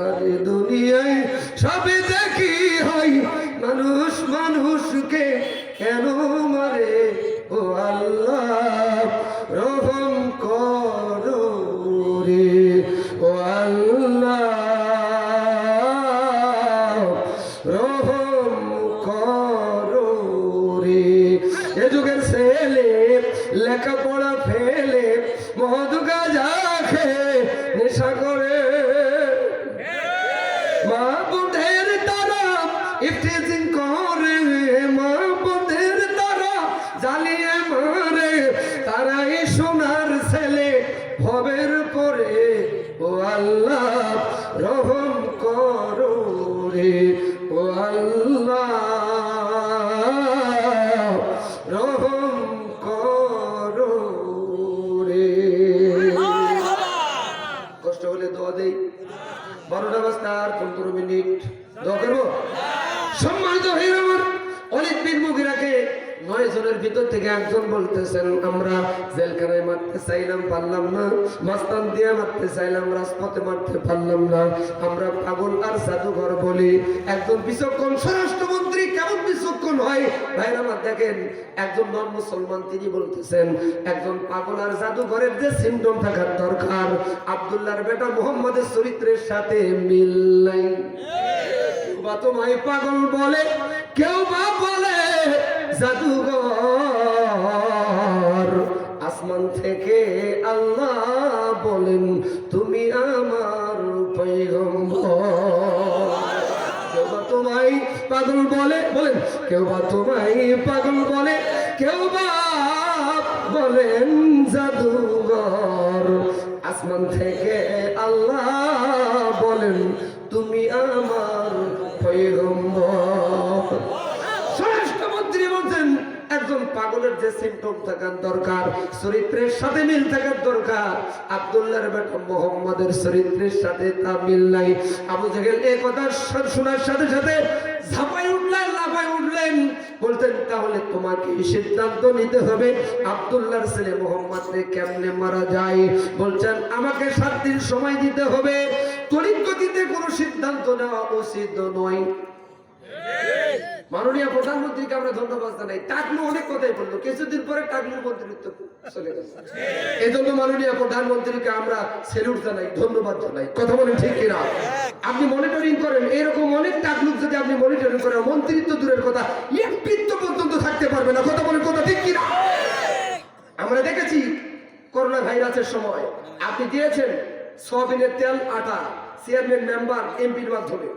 তারে দুনিয়ায় সবে দেখি হয় মানুষ মানুষকে কেন মারে? ও আল্লাহ সোনার ছেলে ভবের পরে, ও আল্লাহ রহম করো রে, ও আল্লাহ কষ্ট দেই। আর মিনিট সম্মানিত হয়ে আমার, অনেক বীর মুগিরাকে নয় জনের ভিতর থেকে একজন বলতেছেন আমরা জেলখানায় মারতে চাইলাম পারলাম না। মাস্তান দিয়ে মারতে চাইলাম রাজপথে মারতে পারলাম না। আমরা পাগল আর জাদুঘর বলি। একজন বিচক্ষণ স্বরাষ্ট্রমন্ত্রী কেমন বিচক্ষণ হয়? ভাইরা আমার দেখেন একজন নন মুসলমান তিনি বলতেছেন একজন পাগল আর জাদুঘরের যে সিমটম থাকার দরকার আব্দুল্লাহর বেটা মোহাম্মদের চরিত্রের সাথে মিল নাই। বা তোমায় পাগল বলে কেউ বা বলে জাদুঘর। আসমান থেকে আল্লাহ বলেন, তুমি আমার তোমায় পাগল বলে, বলেন, কেউ বা তোমায় পাগল বলে, কেউ বা বলেন জাদুঘর। আসমান থেকে আল্লাহ বলেন সিমটম থাকার দরকার, চরিত্রের সাথে মিল থাকার দরকার। আব্দুল্লাহর বেটা মোহাম্মদের চরিত্রের সাথে তা মিল নাই। আবু জাহেল এই কথা শোনার সাথে সাথে ঝাঁপাই উঠলেন, লাফাই উঠলেন। বলতেন, তাহলে তোমাকে সিদ্ধান্ত নিতে হবে, আব্দুল্লাহর ছেলে মোহাম্মদকে কেমনে মারা যায়? বলছেন, আমাকে সাত দিন সময় দিতে হবে। তড়িৎ গতিতে কোনো সিদ্ধান্ত নেওয়া উচিত নয়। মাননীয় প্রধানমন্ত্রীকে আমরা ধন্যবাদ জানাই। টাকলু অনেক কথাই বলল, কিছুদিন পরে টাকলুর মন্ত্রিত্ব চলে গেছে এই জন্য মাননীয় প্রধানমন্ত্রীকে আমরা সেলুট জানাই, ধন্যবাদ জানাই। কথা বলেন ঠিক কিনা? আপনি মনিটরিং করেন, এরকম অনেক টাকলুক যদি আপনি মনিটরিং করেন, মন্ত্রিত্ব দূরের কথা, এমপিত্ব পর্যন্ত থাকতে পারবে না। কথা বলেন কথা ঠিক কিনা? আমরা দেখেছি করোনা ভাইরাসের সময়। আপনি দিয়েছেন সয়াবিনের তেল, আটা চেয়ারম্যান মেম্বার এমপির মাধ্যমে।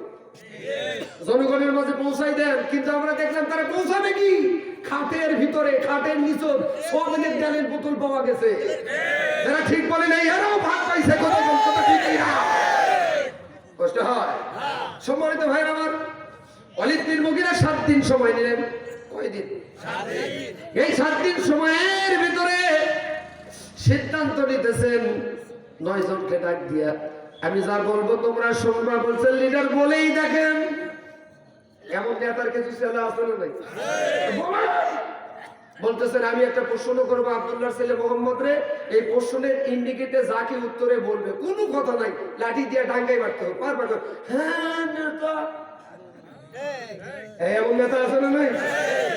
জনগণের মাঝে পৌঁছাই দেন, কিন্তু আমরা দেখলাম তারা পৌঁছাবে কি? খাটের ভিতরে, খাটের নিচর সয়াবিনের তেলের বোতল পাওয়া গেছে। যারা ঠিক বলে নাই, এরাও ভাগ পাইছে, কথা কথা ঠিক কিনা? কষ্ট হয়। সম্মানিত ভাইরা আমার অলিম্পির মুগিরা সাত দিন সময় নিলেন। কয়দিন? এই সাত দিন সময়ের ভিতরে সিদ্ধান্ত নিতেছেন নয় জনকে ডাক দিয়া আমি যা বলব তোমরা শুনবা বলছেন লিডার বলেই দেখেন। এমন নেতার কিছু ছেলে না নাই। বলতেছেন, আমি একটা প্রশ্ন করব আব্দুল্লাহ ছেলে মোহাম্মদ রে। এই প্রশ্নের ইন্ডিকেটে যাকে উত্তরে বলবে, কোনো কথা নাই। লাঠি দিয়ে ডাঙ্গাই মারতে হবে পার না। হ্যাঁ এমন নেতা আছে না নাই?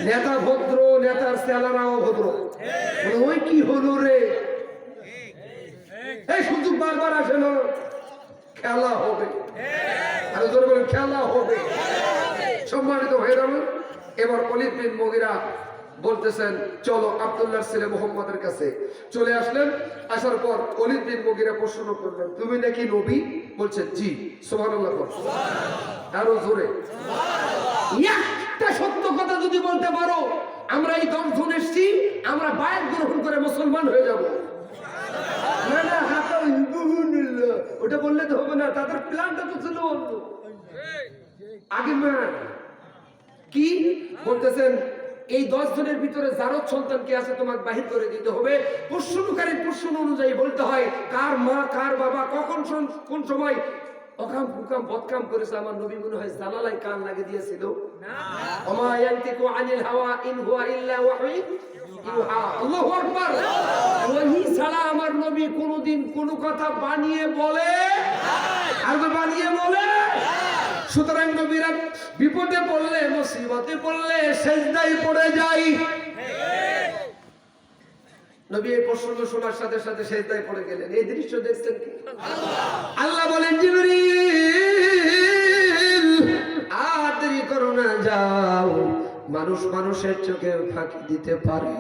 নেতা ভদ্র, নেতার সেলারাও ভদ্র। ওই কি হলো রে? এই সুযোগ বারবার আসে না। খেলা হবে। খেলা হবে। সম্মানিত ভাইরা আমার, এবার অলিদ বিন বলতেছেন চলো আব্দুল্লাহ ছেলে মোহাম্মদের কাছে চলে আসলেন। আসার পর অলিদ বিন মগিরা প্রশ্ন করলেন তুমি নাকি নবী? বলছেন জি সোহানুল্লাহ আরও জোরে। একটা সত্য কথা যদি বলতে পারো আমরা এই দর্শন এসছি আমরা বায়াত গ্রহণ করে মুসলমান হয়ে যাব। না না। ওটা বললে তো হবে না তাদের প্ল্যানটা তো ছিল অন্য। আগে কি বলতেছেন? এই দশ জনের ভিতরে জারদ সন্তান কি আছে তোমাকে বাহির করে দিতে হবে? প্রশ্নকারীর প্রশ্ন অনুযায়ী বলতে হয় কার মা কার বাবা কখন কোন সময় অকাম ফুকাম বদকাম করেছে আমার নবী মনে হয় জানালাই কান লাগে দিয়েছিল। ওমা ইয়ান্তিকু আনিল হাওয়া ইন হুয়া ইল্লা ওয়াহী ইউহা ওহী ছাড়া আমার নবী কোনোদিন কোনো কথা বানিয়ে বলে আর বানিয়ে বলে সুতরাং নবীরা বিপদে পড়লে, মুসিবতে পড়লে সেজদাই পড়ে যাই। নবী এই প্রসঙ্গ শোনার সাথে সাথে সেজদাই পড়ে গেলেন। এই দৃশ্য দেখছেন কি? আল্লাহ বলেন, জিবরিল, আর দেরি করো না, যাও। মানুষ মানুষের চোখে ফাঁকি দিতে পারে।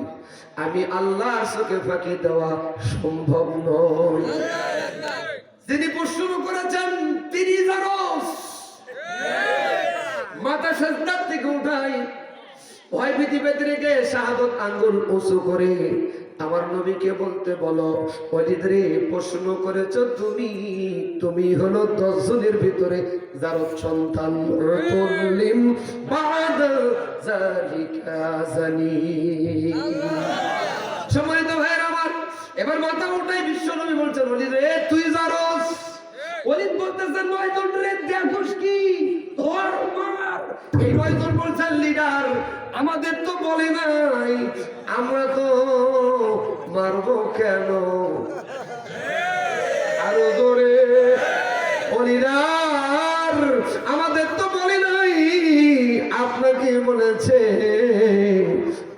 আমি আল্লাহর চোখে ফাঁকি দেওয়া সম্ভব নয়। যিনি শুরু করেছেন, তিনি জারস। মাথা সেজদার থেকে উঠাই, ভয় ভীতি রেখে শাহাদত আঙ্গুল উঁচু করে আমার নবীকে বলতে বলো অজিত রে, প্রশ্ন করেছ তুমি? তুমি হলো দশ জনের ভিতরে যার সন্তান সম্মানিত ভাইয়ের আমার, এবার মাথা উঠাই বিশ্ব নবী বলছেন অলিদ রে, তুই জারস অলিদ বলতেছেন নয়জন রে দেখোস কি ধর মার এই নয়জন বলছেন লিডার আমাদের তো বলে নাই, আমরা তো মারবো কেন? আরও জোরে। অলিদার আমাদের তো বলে নাই আপনাকে বলেছে?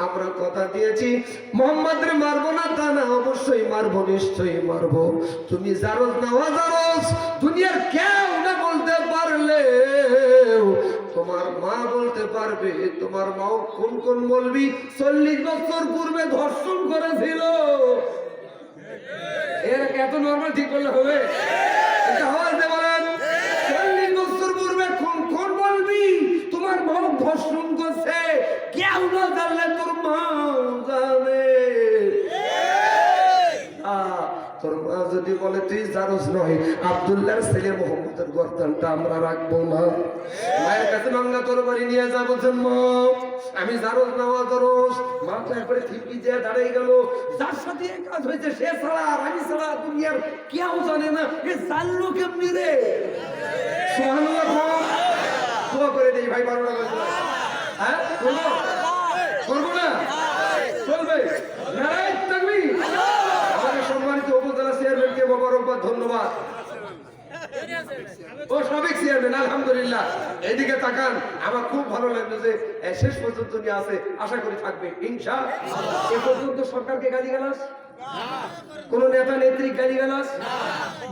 আমরা কথা দিয়েছি, মোহাম্মদ রে মারবো না তা না, অবশ্যই মারবো, নিশ্চয়ই মারবো। তুমি জারজ নাওয়া জারজ দুনিয়ার কেউ না বলতে পারলে। তোমার মা বলতে পারবে, তোমার মাও কোন কোন বলবি চল্লিশ বছর পূর্বে ধর্ষণ করেছিল? এর এত নর্মাল ঠিক করলে হবে? জারস নয়। আব্দুল্লাহর ছেলে মোহাম্মদের গর্দানটা আমরা রাখব না। মায়ের কাছে বাংলা তোর বাড়ি নিয়ে যা বলছেন, মা, আমি জারস নেওয়া জারস মা তো একবারে ঠিকই যে দাঁড়িয়ে গেল। যার সাথে এই কাজ হয়েছে, সে ছাড়া আর আমি ছাড়া দুনিয়ার কেউ জানে না এ জানলো কেমনি রে? সুবহানাল্লাহ খান। করে দেই, ভাই, বারো টাকা হ্যাঁ করব না? চলবে। নারায় থাকবি আমাদের সম্মানিত উপজেলা চেয়ারম্যানকে মোবারকবাদ ধন্যবাদ। ও সাবেক চেয়ারম্যান, আলহামদুলিল্লাহ। এইদিকে তাকান, আমার খুব ভালো লাগল যে শেষ পর্যন্ত নিয়ে আছে, আশা করি থাকবে ইনশা এ পর্যন্ত সরকারকে গালি গালাস কোন নেতা নেত্রী গালি গালাস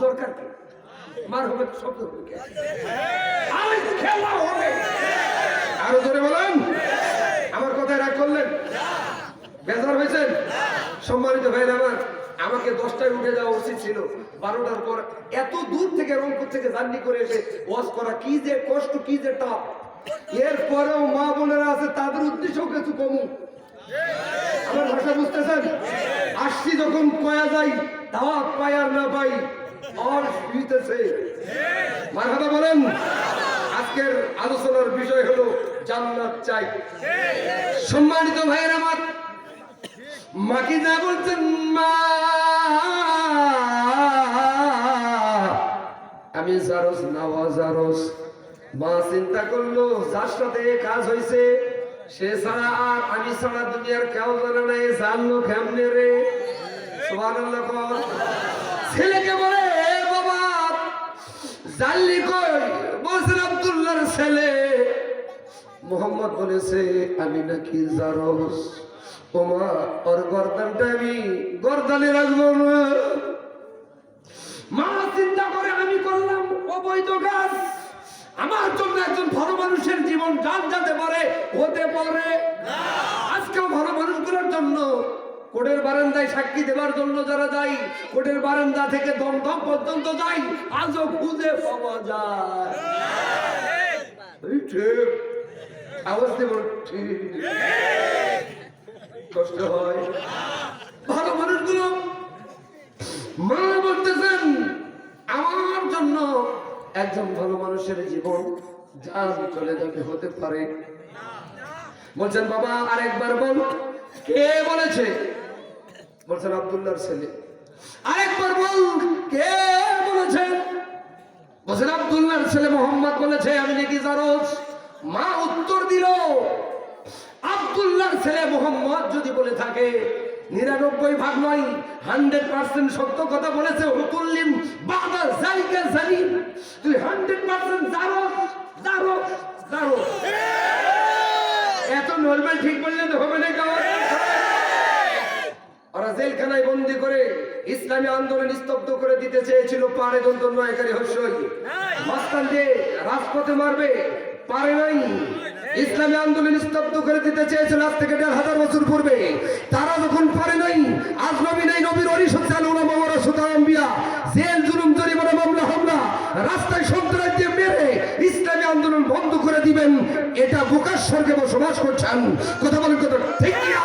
দরকার কি? মার হবে শব্দ হবে আরও ধরে বলেন। আমার কথায় রাগ করলেন? বেজার হয়েছেন? সম্মানিত ভাই আমার আমাকে দশটায় উঠে যাওয়া উচিত ছিল। বারোটার পর এত দূর থেকে রংপুর থেকে জার্নি করে এসে ওয়াশ করা, কি যে কষ্ট, কি যে টাপ এরপরেও মা বোনেরা আছে, তাদের উদ্দেশ্যও কিছু কমু। আমার ভাষা বুঝতেছেন? আসছি যখন কয়া যাই দাওয়াত পাই না পাই, আর শুইতেছে। মারহাবা বলেন? আজকের আলোচনার বিষয় হলো জান্নাত চাই। সম্মানিত ভাইয়ের আমার মাকে যা বলছেন মা। আমি জারস, নাওয়া জারস। মা চিন্তা করল, যার সাথে কাজ হয়েছে সে ছাড়া আর আমি ছাড়া দুনিয়ার কেউ জানে না এ জানলো কেমনে রে। ছেলেকে বলে বাবা, জানলি কই? বলছেন আব্দুল্লাহর ছেলে। মোহাম্মদ বলেছে, আমি নাকি জারস। ওমা ওর গর্দানটা আমি গর্দানে রাখব না মা, চিন্তা করে আমি করলাম, অবৈধ কাজ আমার জন্য একজন ভালো মানুষের জীবন যান যেতে পারে, হতে পারে। আজকেও ভালো মানুষগুলোর জন্য কোর্টের বারান্দায় সাক্ষী দেওয়ার জন্য যারা যাই কোর্টের বারান্দা থেকে দমদম পর্যন্ত যাই আজও খুঁজে পাওয়া যায়। ঠিক। আওয়াজ দেব, ঠিক। কষ্ট হয়। ভালো মানুষগুলো মা বলতেছেন, আমার জন্য একজন ভালো মানুষের জীবন যান চলে যাবে হতে পারে। বলছেন, বাবা, আরেকবার বল। কে বলেছে? বলছেন, আব্দুল্লাহর ছেলে। আরেকবার বল, কে বলেছেন বলছেন, আব্দুল্লাহর ছেলে মোহাম্মদ বলেছে। আমি নাকি জারস মা উত্তর দিল আব্দুল্লাহর ছেলে মোহাম্মদ যদি বলে থাকে, নিরানব্বই ভাগ নয়, হান্ড্রেড পার্সেন্ট সত্য কথা বলেছে হুকুল্লিম বাবা জালিকা জানি তুই হান্ড্রেড পার্সেন্ট জারস জারস তারও এত নর্মাল ঠিক বললে তো হবে না কারণ ওরা জেলখানায় বন্দি করে ইসলামী আন্দোলন স্তব্ধ করে দিতে চেয়েছিল, পারে দন্ত নয়কারী হস্যই মাস্তান যে রাজপথে মারবে, পারে নাই। ইসলামী আন্দোলন স্তব্ধ করে দিতে চেয়েছিল আজ থেকে দেড় হাজার বছর পূর্বে। তারা যখন পারে নাই, আজ নবী নাই, নবীর অরিসৎ চালু না মামারা সুতারাম বিয়া জেল, জুলুম, জরিমানা, মামলা, হামলা, রাস্তায় সন্ত্রাস দিয়ে মেরে ইসলামী আন্দোলন বন্ধ করে দিবেন। এটা বোকাশ্বরকে বসবাস করছেন। কথা বলেন কথা ঠিক কিনা?